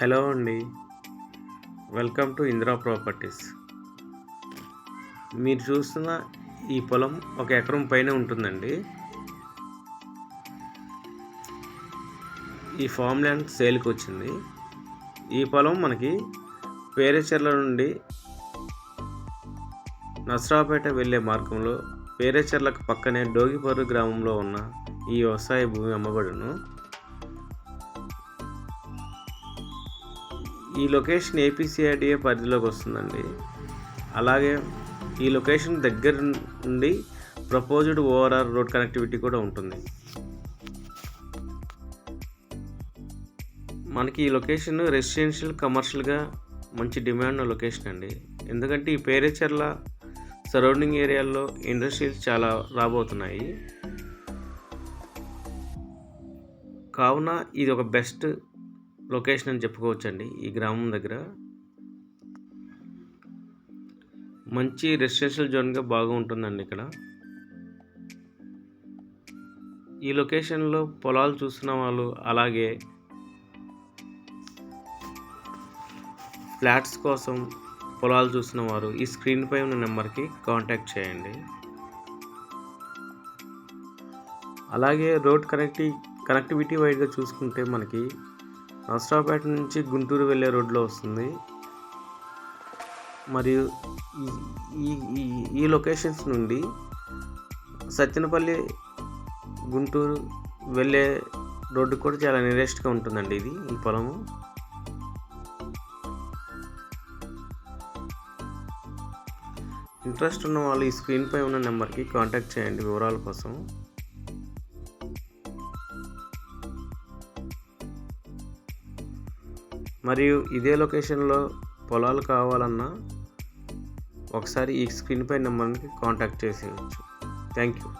Hello అండి. Welcome to Indira properties. మీరు చూస్తున్న ఈ పొలం ఒక ఎకరం పైన ఉంటుందండి. ఈ ఫామ్ ల్యాండ్ సేల్కి వచ్చింది. ఈ పొలం మనకి పేరేచెర్ల నుండి నసరాపేట వెళ్ళే మార్గంలో పేరేచెర్లకు పక్కనే డోగిపర్రు గ్రామంలో ఉన్న ఈ వ్యవసాయ భూమి అమ్మబడును. ఈ లొకేషన్ ఏపీసీఐడిఏ పరిధిలోకి వస్తుందండి. అలాగే ఈ లొకేషన్ దగ్గర నుండి ప్రపోజ్డ్ ఓవరాల్ రోడ్ కనెక్టివిటీ కూడా ఉంటుంది. మనకి ఈ లొకేషన్ రెసిడెన్షియల్ కమర్షియల్గా మంచి డిమాండ్ లొకేషన్ అండి. ఎందుకంటే ఈ పేరేచర్ల సరౌండింగ్ ఏరియాల్లో ఇండస్ట్రీస్ చాలా రాబోతున్నాయి. కావున ఇది ఒక బెస్ట్ లొకేషన్ అని చెప్పుకోవచ్చండి ఈ గ్రామం దగ్గర. మంచి రెసిడెన్షియల్ జోన్గా బాగా ఉంటుందండి ఇక్కడ. ఈ లొకేషన్లో పొలాలు చూస్తున్న వాళ్ళు అలాగే ఫ్లాట్స్ కోసం పొలాలు చూస్తున్న వారు ఈ స్క్రీన్ పై ఉన్న నెంబర్కి కాంటాక్ట్ చేయండి. అలాగే రోడ్ కనెక్టి కనెక్టివిటీ వైడ్గా చూసుకుంటే మనకి నర్సరావుపేట నుంచి గుంటూరు వెళ్ళే రోడ్లో వస్తుంది. మరియు ఈ- ఈ లొకేషన్స్ నుండి సత్యనపల్లి గుంటూరు వెళ్ళే రోడ్డు కూడా చాలా నియరెస్ట్గా ఉంటుందండి ఇది ఈ పొలము. ఇంట్రెస్ట్ ఉన్న వాళ్ళు ఈ స్క్రీన్పై ఉన్న నెంబర్కి కాంటాక్ట్ చేయండి వివరాల కోసం. మరియు ఇదే లొకేషన్లో పొలాలు కావాలన్నా ఒకసారి ఈ స్క్రీన్పై నెంబర్కి కాంటాక్ట్ చేసేయచ్చు. Thank you